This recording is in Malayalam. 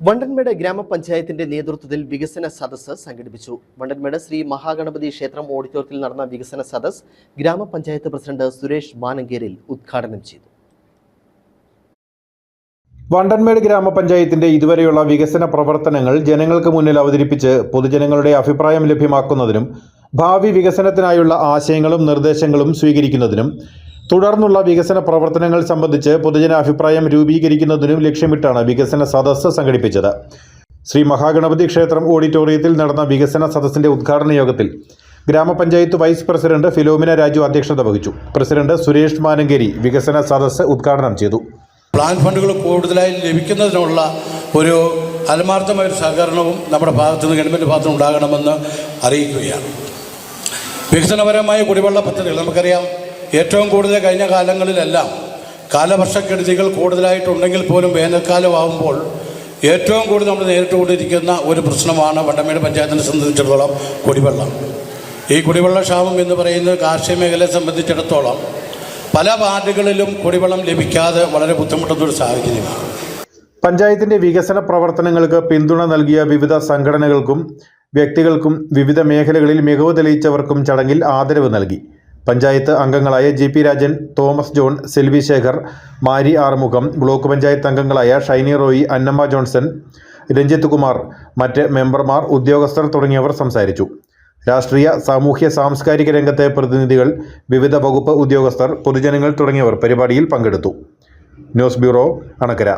വണ്ടൻമേട് ഗ്രാമപഞ്ചായത്തിന്റെ നേതൃത്വത്തിൽ വികസന സദസ്സ് സംഘടിപ്പിച്ചു. വണ്ടൻമേട് ശ്രീ മഹാഗണപതി ക്ഷേത്രം ഓഡിറ്റോറിയത്തിൽ നടന്ന വികസന സദസ് ഗ്രാമപഞ്ചായത്ത് പ്രസിഡന്റ് സുരേഷ് മാനങ്കേരിൽ ഉദ്ഘാടനം ചെയ്തു. വണ്ടൻമേട് ഗ്രാമപഞ്ചായത്തിന്റെ ഇതുവരെയുള്ള വികസന പ്രവർത്തനങ്ങൾ ജനങ്ങൾക്ക് മുന്നിൽ അവതരിപ്പിച്ച് പൊതുജനങ്ങളുടെ അഭിപ്രായം ലഭ്യമാക്കുന്നതിനും ഭാവി വികസനത്തിനായുള്ള ആശയങ്ങളും നിർദ്ദേശങ്ങളും സ്വീകരിക്കുന്നതിനും തുടർന്നുള്ള വികസന പ്രവർത്തനങ്ങൾ സംബന്ധിച്ച് പൊതുജന അഭിപ്രായം രൂപീകരിക്കുന്നതിനും ലക്ഷ്യമിട്ടാണ് വികസന സദസ്സ് സംഘടിപ്പിച്ചത്. ശ്രീ മഹാഗണപതി ക്ഷേത്രം ഓഡിറ്റോറിയത്തിൽ നടന്ന വികസന സദസ്സിന്റെ ഉദ്ഘാടന യോഗത്തിൽ ഗ്രാമപഞ്ചായത്ത് വൈസ് പ്രസിഡന്റ് ഫിലോമിന രാജു അധ്യക്ഷത വഹിച്ചു. പ്രസിഡന്റ് സുരേഷ് മാനങ്കേരി വികസന സദസ്സ് ഉദ്ഘാടനം ചെയ്തു. പ്ലാൻ ഫണ്ടുകൾ കൂടുതലായി ലഭിക്കുന്നതിനുള്ള ഒരു ആത്മാർത്ഥമായ ഒരു സഹകരണവും നമ്മുടെ ഭാഗത്തു നിന്ന് ഗവൺമെന്റ് ഭാഗത്തുനിന്ന് ഉണ്ടാകണമെന്ന് അറിയിക്കുകയാണ്. വികസനപരമായ കുടിവെള്ള പദ്ധതികൾ നമുക്കറിയാം. ഏറ്റവും കൂടുതൽ കഴിഞ്ഞ കാലങ്ങളിലെല്ലാം കാലവർഷക്കെടുതികൾ കൂടുതലായിട്ടുണ്ടെങ്കിൽ പോലും വേനൽക്കാലമാകുമ്പോൾ ഏറ്റവും കൂടുതൽ നമ്മൾ നേരിട്ടുകൊണ്ടിരിക്കുന്ന ഒരു പ്രശ്നമാണ് വണ്ടമേട് പഞ്ചായത്തിനെ സംബന്ധിച്ചിടത്തോളം കുടിവെള്ളം. ഈ കുടിവെള്ള ക്ഷാമം എന്ന് പറയുന്നത് കാർഷിക മേഖലയെ സംബന്ധിച്ചിടത്തോളം പല വാർഡുകളിലും കുടിവെള്ളം ലഭിക്കാതെ വളരെ ബുദ്ധിമുട്ടുന്ന ഒരു സാഹചര്യമാണ്. പഞ്ചായത്തിന്റെ വികസന പ്രവർത്തനങ്ങൾക്ക് പിന്തുണ നൽകിയ വിവിധ സംഘടനകൾക്കും വ്യക്തികൾക്കും വിവിധ മേഖലകളിൽ മികവ് തെളിയിച്ചവർക്കും ചടങ്ങിൽ ആദരവ് നൽകി. പഞ്ചായത്ത് അംഗങ്ങളായ G P Rajan Thomas John Selvi Shekhar Mari Arumugham block panchayat അംഗങ്ങളായ ഷൈനി റോയി അന്നമ്മ ജോൺസൺ രഞ്ജിത്ത് കുമാർ മറ്റ് മെമ്പർമാർ ഉദ്യോഗസ്ഥർ തുടങ്ങിയവർ സംസാരിച്ചു. രാഷ്ട്രീയ സാമൂഹ്യ സാംസ്കാരിക രംഗത്തെ പ്രതിനിധികൾ വിവിധ വകുപ്പ് ഉദ്യോഗസ്ഥർ പൊതുജനങ്ങൾ തുടങ്ങിയവർ പരിപാടിയിൽ പങ്കെടുത്തു. News bureau Anakkara.